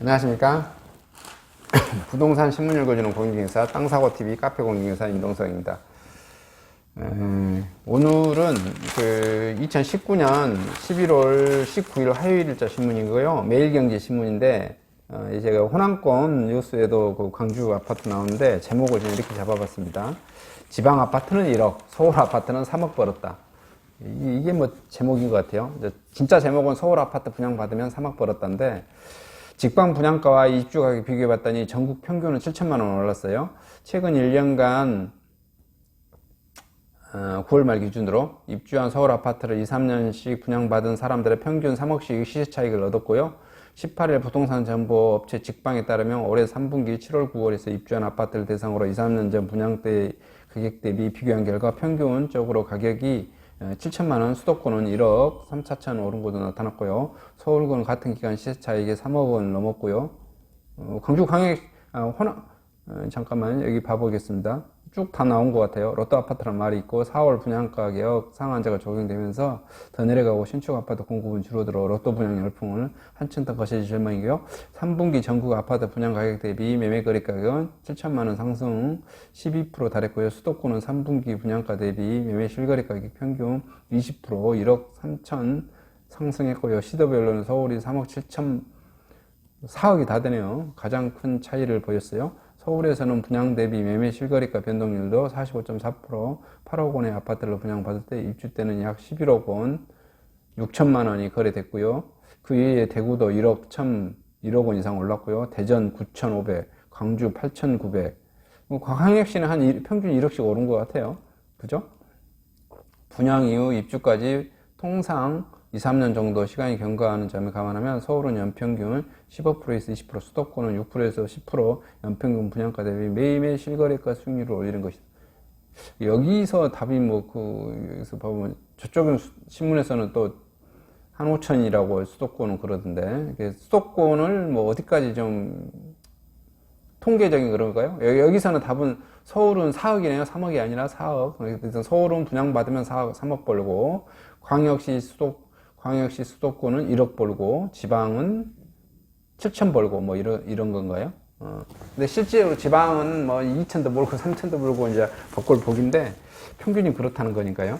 안녕하십니까. 부동산 신문 읽어주는 공인중개사 땅사고TV 카페 공인중개사 임동석입니다. 에, 오늘은 그 2019년 11월 19일 화요일자 신문이고요. 매일경제 신문인데, 어, 이제 그 호남권 뉴스에도 그 광주 아파트 나오는데, 제목을 좀 이렇게 잡아봤습니다. 지방 아파트는 1억, 서울 아파트는 3억 벌었다. 이- 이게 뭐 제목인 것 같아요. 진짜 제목은 서울 아파트 분양받으면 3억 벌었다인데, 직방 분양가와 입주 가격 비교해 봤더니 전국 평균은 7천만 원 올랐어요. 최근 1년간 9월 말 기준으로 입주한 서울 아파트를 2, 3년씩 분양받은 사람들의 평균 3억씩 시세 차익을 얻었고요. 18일 부동산 정보 업체 직방에 따르면 올해 3분기 7월, 9월에서 입주한 아파트를 대상으로 2, 3년 전 분양대 가격 대비 비교한 결과 평균적으로 가격이 7천만 원, 수도권은 1억 3, 4천 오른 것도 나타났고요. 서울권 같은 기간 시세 차익이 3억 원 넘었고요. 어, 광주 광역 아, 호남 어, 잠깐만 여기 봐보겠습니다. 쭉 다 나온 것 같아요. 로또 아파트란 말이 있고 4월 분양가 개혁 상한제가 적용되면서 더 내려가고 신축 아파트 공급은 줄어들어 로또 분양 열풍을 한층 더 거세질 전망이고요. 3분기 전국 아파트 분양 가격 대비 매매 거래 가격은 7천만 원 상승 12% 달했고요. 수도권은 3분기 분양가 대비 매매 실거래 가격 평균 20% 1억 3천 상승했고요. 시도별로는 서울이 3억 7천 4억이 다 되네요. 가장 큰 차이를 보였어요. 서울에서는 분양 대비 매매 실거래가 변동률도 45.4%, 8억 원의 아파트를 분양받을 때 입주 때는 약 11억 원, 6천만 원이 거래됐고요. 그 외에 대구도 1억 1 1억 원 이상 올랐고요. 대전 9,500, 광주 8,900. 뭐 광역시는 한 일- 평균 1억씩 오른 것 같아요. 그죠? 분양 이후 입주까지 통상 2, 3년 정도 시간이 경과하는 점을 감안하면 서울은 연평균 15%에서 20%, 수도권은 6%에서 10% 연평균 분양가 대비 매일매일 실거래가 수익률을 올리는 것이다. 여기서 답이 뭐, 그, 여기서 보면 저쪽 신문에서는 또 한 5천이라고 수도권은 그러던데, 수도권을 뭐 어디까지 좀 통계적인 그런가요? 여- 여기서는 답은 서울은 4억이네요. 3억이 아니라 4억. 그래서 서울은 분양받으면 4억, 3억 벌고, 광역시 수도, 광역시 수도권은 1억 벌고, 지방은 7천 벌고, 뭐 이런, 이런 건가요? 어. 근데 실제로 지방은 뭐 2천도 벌고, 3천도 벌고, 이제 복골 복인데, 평균이 그렇다는 거니까요.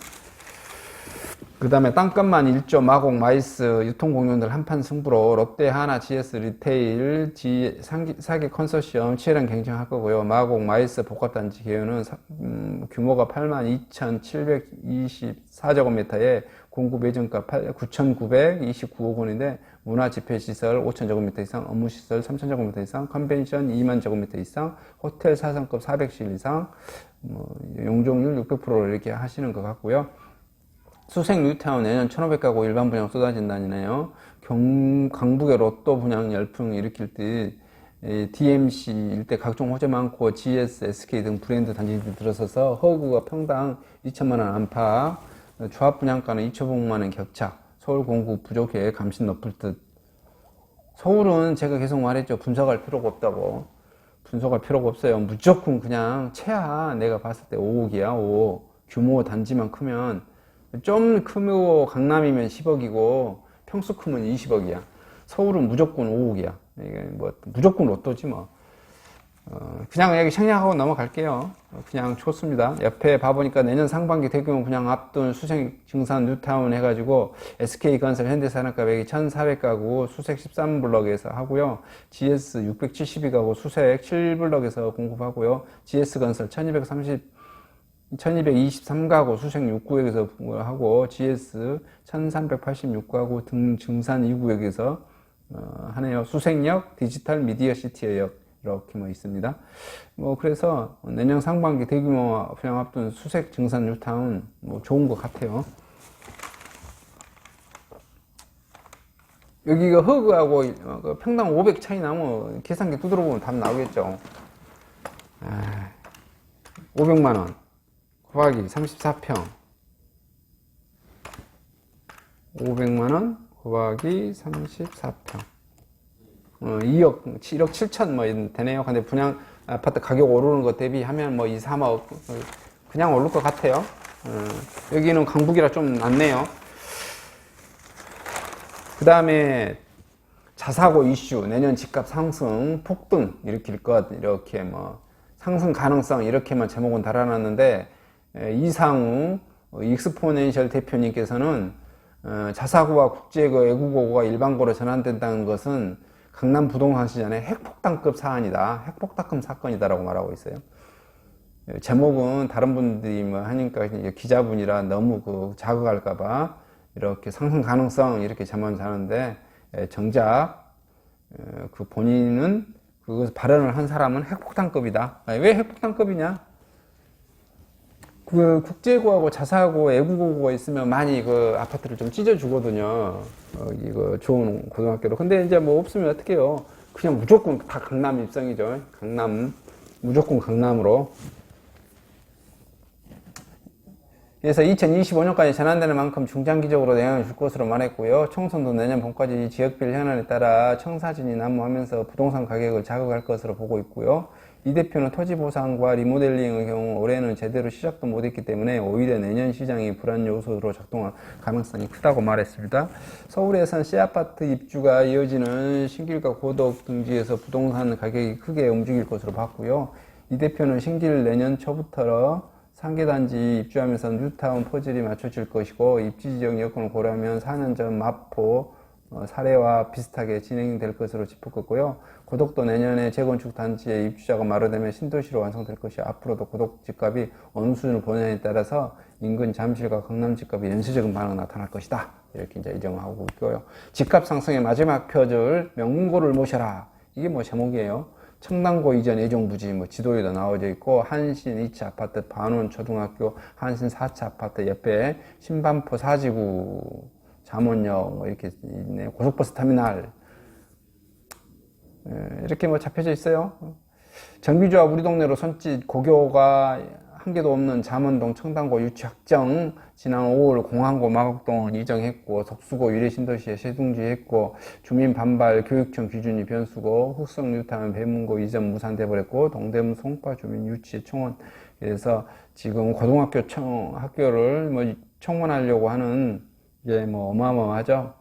그 다음에 땅값만 1조 마곡 마이스 유통공룡들 한판 승부로 롯데 하나 GS 리테일 G 상기, 사기 컨소시엄 치열한 경쟁할 거고요. 마곡 마이스 복합단지 개요는 사- 음, 규모가 82,724제곱미터에 공구 매정가 9,929억 원인데 문화 집회 시설 5,000제곱미터 이상, 업무 시설 3,000제곱미터 이상, 컨벤션 2만 제곱미터 이상, 호텔 4성급 400실 이상, 뭐 용적률 600%를 이렇게 하시는 것 같고요. 수색 뉴타운 내년 1,500가구 일반 분양 쏟아진다니네요. 경, 강북의 로또 분양 열풍 일으킬 때 에, DMC 일대 각종 호재 많고 GS, SK 등 브랜드 단지들이 들어서서 허구가 평당 2천만 원 안팎, 조합 분양가는 2천만 원 격차, 서울 공급 부족해 감시 높을 듯. 서울은 제가 계속 말했죠. 분석할 필요가 없다고. 분석할 필요가 없어요. 무조건 그냥 최하 내가 봤을 때 5억이야, 5억. 규모 단지만 크면 좀 크고 강남이면 10억이고 평수 크면 20억이야. 서울은 무조건 5억이야. 이게 뭐 무조건 로또지 뭐. 어, 그냥 여기 생략하고 넘어갈게요. 어, 그냥 좋습니다. 옆에 봐보니까 내년 상반기 대규모 분양 앞둔 수색 증산 뉴타운 해가지고 SK건설 현대산업가백이 1,400가구 수색 13블럭에서 하고요. GS 672가구 수색 7블럭에서 공급하고요. GS건설 1230 1223가구 수색 6구역에서 하고 GS 1386가구 등 증산 2구역에서 어, 하네요. 수색역, 디지털 미디어 시티역 이렇게 뭐 있습니다. 뭐 그래서 내년 상반기 대규모 분양 앞둔 수색 증산 뉴타운 뭐 좋은 것 같아요. 여기가 허그하고 어, 그 평당 500 차이 나면 계산기 두드려 보면 답 나오겠죠. 아, 500만 원. 곱하기 34평 500만 원 곱하기 34평 어, 2억 1억 7천 뭐 되네요. 근데 분양 아파트 가격 오르는 것 대비하면 뭐 2, 3억 어, 그냥 오를 것 같아요. 어, 여기는 강북이라 좀 낫네요. 그 다음에 자사고 이슈, 내년 집값 상승, 폭등 일으킬 것 이렇게 뭐 상승 가능성 이렇게만 제목은 달아놨는데 에, 이상우 익스포넨셜 대표님께서는 어, 자사고와 국제고 외국어가 일반고로 전환된다는 것은 강남 부동산 시장의 핵폭탄급 사안이다, 핵폭탄급 사건이다라고 말하고 있어요. 제목은 다른 분들이 뭐 하니까 기자분이라 너무 그 자극할까봐 이렇게 상승 가능성 이렇게 제목 자는데 에, 정작 어, 그 본인은 그 발언을 한 사람은 핵폭탄급이다. 왜 핵폭탄급이냐? 그 국제고하고 자사고 외국어가 있으면 많이 그 아파트를 좀 찢어주거든요. 어, 이거 좋은 고등학교도. 근데 이제 뭐 없으면 어떡해요. 그냥 무조건 다 강남 입성이죠. 강남. 무조건 강남으로. 그래서 2025년까지 전환되는 만큼 중장기적으로 영향을 줄 것으로 말했고요. 총선도 내년 봄까지 지역별 현안에 따라 청사진이 난무하면서 부동산 가격을 자극할 것으로 보고 있고요. 이 대표는 토지 보상과 리모델링의 경우 올해는 제대로 시작도 못했기 때문에 오히려 내년 시장이 불안 요소로 작동할 가능성이 크다고 말했습니다. 서울에선 씨아파트 입주가 이어지는 신길과 고덕 등지에서 부동산 가격이 크게 움직일 것으로 봤고요. 이 대표는 신길 내년 초부터 상계단지 입주하면서 뉴타운 퍼즐이 맞춰질 것이고 입지 지역 여건을 고려하면 4년 전 마포 어, 사례와 비슷하게 진행될 것으로 짚었고요. 고덕도 내년에 재건축 단지의 입주자가 마루되면 신도시로 완성될 것이 앞으로도 고덕 집값이 어느 수준을 보냐에 따라서 인근 잠실과 강남 집값이 연쇄적인 반응이 나타날 것이다. 이렇게 이제 예정하고 있고요. 집값 상승의 마지막 표절 명문고를 모셔라. 이게 뭐 제목이에요. 청담고 이전 예정부지 뭐 지도에도 나와져 있고 한신 2차 아파트 반원 초등학교 한신 4차 아파트 옆에 신반포 사지구 잠원역 뭐 이렇게 있네. 고속버스 터미널. 예, 이렇게 뭐 잡혀져 있어요. 정비조합 우리 동네로 손짓 고교가 한 개도 없는 잠원동 청담고 유치 확정. 지난 5월 공항고 마곡동은 이정했고 석수고 유래신도시에 세둥지했고 주민 반발 교육청 기준이 변수고 흑성 뉴타운 배문고 이전 무산돼 버렸고 동대문 송파 주민 유치 청원. 그래서 지금 고등학교 청 학교를 뭐 청원하려고 하는 게뭐 어마어마하죠.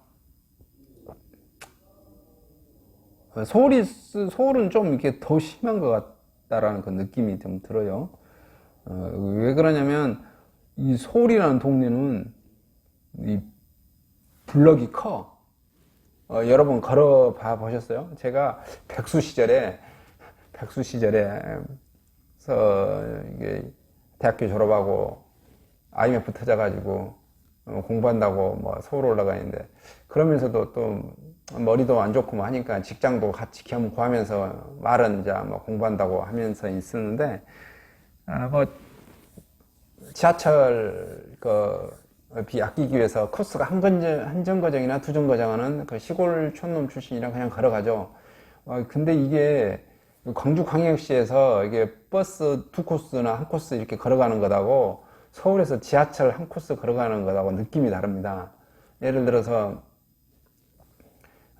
서울이 서울은 좀 이렇게 더 심한 것 같다라는 그 느낌이 좀 들어요. 어, 왜 그러냐면 이 서울이라는 동네는 이 블럭이 커. 어, 여러분 걸어봐 보셨어요? 제가 백수 시절에 백수 시절에 서 이게 대학교 졸업하고 IMF 터져가지고 어, 공부한다고 뭐 서울 올라가는데 그러면서도 또 머리도 안 좋고 뭐 하니까 직장도 같이 겸 구하면서 말은 이제 뭐 공부한다고 하면서 있었는데 아, 뭐 지하철 그 비 아끼기 위해서 코스가 한 건전 한 정거장이나 두 정거장은 그 시골 촌놈 출신이랑 그냥 걸어가죠. 어, 근데 이게 광주 광역시에서 이게 버스 두 코스나 한 코스 이렇게 걸어가는 것하고 서울에서 지하철 한 코스 걸어가는 것하고 느낌이 다릅니다. 예를 들어서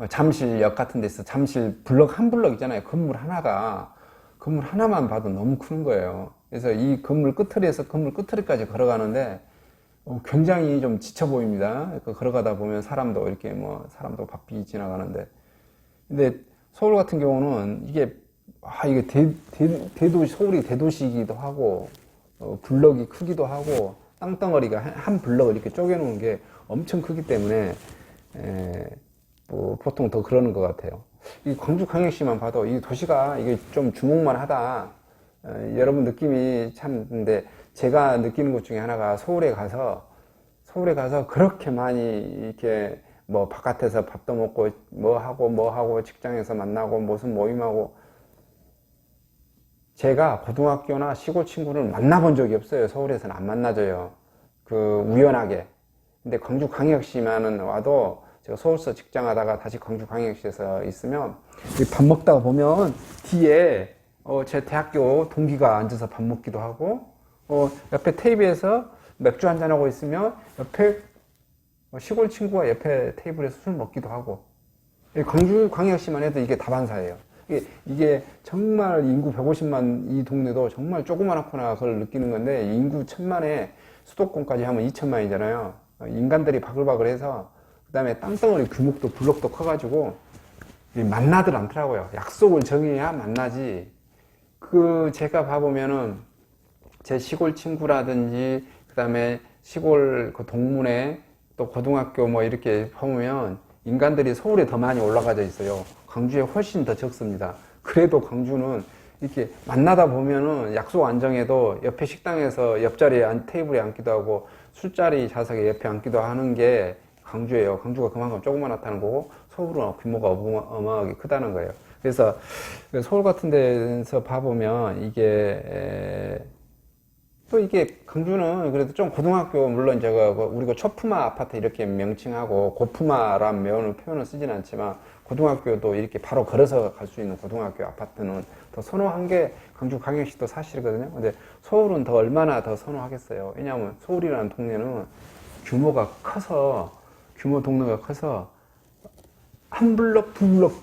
잠실역 같은 데서 잠실 블럭 한 블럭 있잖아요. 건물 하나가 건물 하나만 봐도 너무 큰 거예요. 그래서 이 건물 끝터리에서 건물 끝터리까지 걸어가는데 어, 굉장히 좀 지쳐 보입니다. 그 걸어가다 보면 사람도 이렇게 뭐 사람도 바삐 지나가는데 근데 서울 같은 경우는 이게 아 이게 대, 대, 도시 서울이 대도시이기도 하고 어, 블럭이 크기도 하고 땅덩어리가 한, 한 블럭을 이렇게 쪼개놓은 게 엄청 크기 때문에 에, 뭐 보통 더 그러는 것 같아요. 이 광주 광역시만 봐도 이 도시가 이게 좀 주목만 하다. 어, 여러분 느낌이 참 근데 제가 느끼는 것 중에 하나가 서울에 가서 서울에 가서 그렇게 많이 이렇게 뭐 바깥에서 밥도 먹고 뭐 하고 뭐 하고 직장에서 만나고 무슨 모임하고 제가 고등학교나 시골 친구를 만나본 적이 없어요. 서울에서는 안 만나줘요. 그 우연하게. 근데 광주 광역시만은 와도 제가 서울서 직장하다가 다시 광주 광역시에서 있으면 밥 먹다가 보면 뒤에 어, 제 대학교 동기가 앉아서 밥 먹기도 하고 어, 옆에 테이블에서 맥주 한잔 하고 있으면 옆에 시골 친구가 옆에 테이블에서 술 먹기도 하고 광주 광역시만 해도 이게 다반사예요. 이게, 정말 인구 150만 이 동네도 정말 조그만하구나 그걸 느끼는 건데 인구 천만에 수도권까지 하면 2천만이잖아요. 인간들이 바글바글해서 그 다음에 땅덩어리 규모도 블록도 커가지고 이 만나들 않더라고요. 약속을 정해야 만나지. 그 제가 봐보면은 제 시골 친구라든지 그다음에 시골 그 동문회 또 고등학교 뭐 이렇게 보면 인간들이 서울에 더 많이 올라가져 있어요. 광주에 훨씬 더 적습니다. 그래도 광주는 이렇게 만나다 보면은 약속 안 정해도 옆에 식당에서 옆자리에 앉, 테이블에 앉기도 하고 술자리 좌석에 옆에 앉기도 하는 게 광주예요. 광주가 그만큼 조그만하다는 거고 서울은 규모가 어마어마하게 크다는 거예요. 그래서 서울 같은 데서 봐보면 이게 에, 또 이게 광주는 그래도 좀 고등학교 물론 제가 그 우리가 초품화 아파트 이렇게 명칭하고 고품화란 표현을 표현을 쓰진 않지만 고등학교도 이렇게 바로 걸어서 갈 수 있는 고등학교 아파트는 더 선호한 게 광주 광역시도 사실이거든요. 근데 서울은 더 얼마나 더 선호하겠어요. 왜냐하면 서울이라는 동네는 규모가 커서 규모 동네가 커서 한 블럭 두 블럭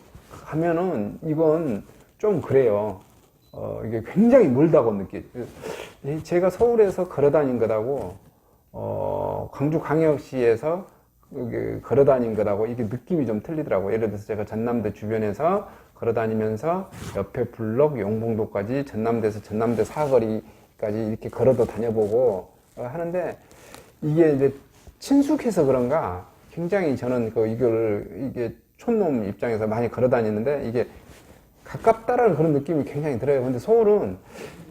하면은 이건 좀 그래요. 어, 이게 굉장히 멀다고 느끼. 제가 서울에서 걸어 다닌 것하고 어, 광주 광역시에서 이게 걸어 다닌 것하고 이게 느낌이 좀 틀리더라고. 예를 들어서 제가 전남대 주변에서 걸어 다니면서 옆에 블록 용봉도까지 전남대에서 전남대 사거리까지 이렇게 걸어도 다녀보고 어, 하는데 이게 이제 친숙해서 그런가 굉장히 저는 그 이걸 이게 촌놈 입장에서 많이 걸어 다니는데 이게 가깝다라는 그런 느낌이 굉장히 들어요. 근데 서울은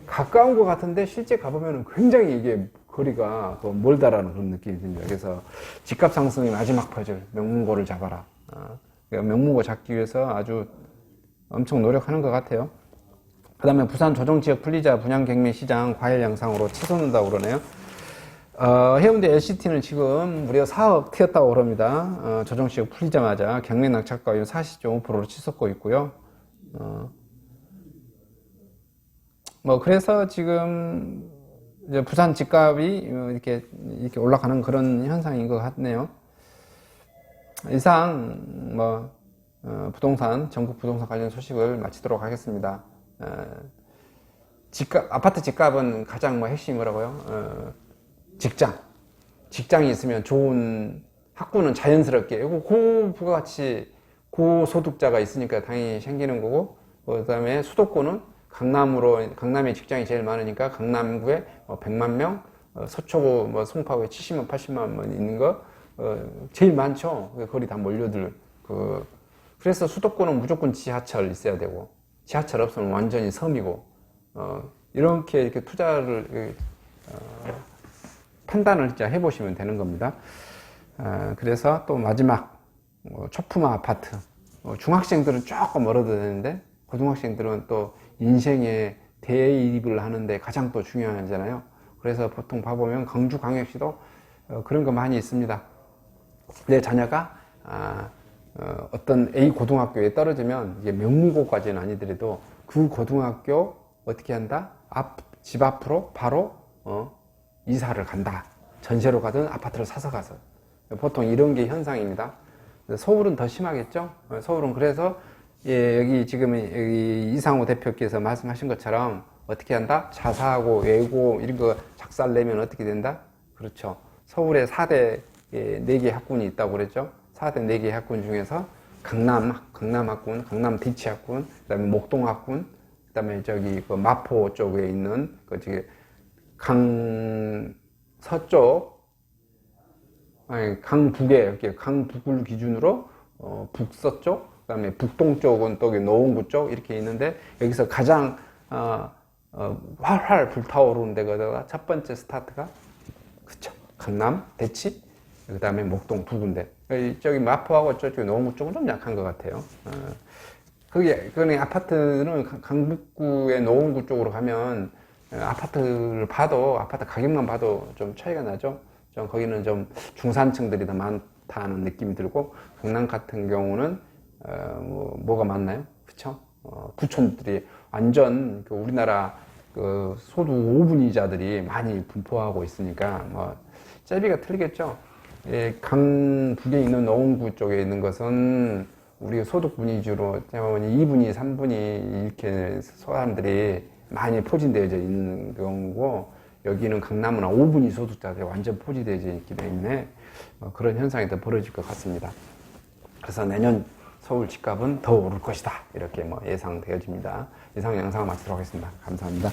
가까운 것 같은데 실제 가보면 굉장히 이게 거리가 그 멀다라는 그런 느낌이 듭니다. 그래서 집값 상승의 마지막 퍼즐, 명문고를 잡아라. 아, 그러니까 명문고 잡기 위해서 아주 엄청 노력하는 것 같아요. 그 다음에 부산 조정지역 분리자 분양경매 시장 과열 양상으로 치솟는다고 그러네요. 어, 해운대 LCT는 지금 무려 4억 튀었다고 그럽니다. 어, 조정지역 풀리자마자 경매 낙찰가율 40.5%로 치솟고 있고요. 어, 뭐 그래서 지금 부산 집값이 이렇게 이렇게 올라가는 그런 현상인 것 같네요. 이상 뭐 어, 부동산 전국 부동산 관련 소식을 마치도록 하겠습니다. 어, 집값 아파트 집값은 가장 뭐 핵심이라고요. 어, 직장 직장이 있으면 좋은 학구는 자연스럽게 이거 고부가치 고소득자가 있으니까 당연히 생기는 거고 그다음에 수도권은 강남으로 강남에 직장이 제일 많으니까 강남구에 100만 명, 어, 서초구 뭐 송파구에 70만 80만 명 있는 거 어, 제일 많죠. 그 거리 다 몰려들 그 그래서 수도권은 무조건 지하철 있어야 되고 지하철 없으면 완전히 섬이고 어, 이렇게 이렇게 투자를 어, 판단을 진짜 해보시면 되는 겁니다. 어, 그래서 또 마지막 어, 초품화 아파트 어, 중학생들은 조금 멀어도 되는데 고등학생들은 또 인생에 대입을 하는데 가장 또 중요하잖아요. 그래서 보통 봐보면 광주 광역시도 어, 그런 거 많이 있습니다. 내 자녀가 아, 어, 떤 A 고등학교에 떨어지면 이게 명문고까지는 아니더라도 그 고등학교 어떻게 한다? 앞, 집 앞으로 바로 어, 이사를 간다. 전세로 가든 아파트를 사서 가서. 보통 이런 게 현상입니다. 서울은 더 심하겠죠? 어, 서울은 그래서 예, 여기 지금 여기 이상호 대표께서 말씀하신 것처럼 어떻게 한다? 자사하고 외고 이런 거 작살 내면 어떻게 된다? 그렇죠. 서울에 4대 예, 4개 학군이 있다고 그랬죠. 4대 4개 학군 중에서 강남, 강남 학군, 강남 디치 학군, 그 다음에 목동 학군, 그 다음에 저기 그 마포 쪽에 있는 그 저기 강 서쪽, 아니 강북에 이렇게 강북을 기준으로 어, 북서쪽, 그 다음에 북동쪽은 또 노원구 쪽 이렇게 있는데 여기서 가장 어, 어, 활활 불타오르는 데가 첫 번째 스타트가 그쵸 강남 대치 그 다음에 목동 두 군데 저기 마포하고 저쪽 노원구 쪽은 좀 약한 것 같아요. 어, 그게 그는 아파트는 강북구의 노원구 쪽으로 가면 아파트를 봐도 아파트 가격만 봐도 좀 차이가 나죠. 좀 거기는 좀 중산층들이 더 많다는 느낌이 들고 강남 같은 경우는 어, 뭐, 뭐가 많나요? 그쵸? 어, 부촌들이 완전 그 우리나라 그 소득 5분이자들이 많이 분포하고 있으니까 뭐 짤비가 틀리겠죠. 예, 강북에 있는 노원구 쪽에 있는 것은 우리 소득 분위주로 2분위, 3분위 이렇게 사람들이 많이 포진되어 있는 경우고 여기는 강남은 5분위 소득자들이 완전 포진되어 있기 때문에 어, 그런 현상이 더 벌어질 것 같습니다. 그래서 내년 서울 집값은 더 오를 것이다. 이렇게 뭐 예상되어집니다. 이상 영상을 마치도록 하겠습니다. 감사합니다.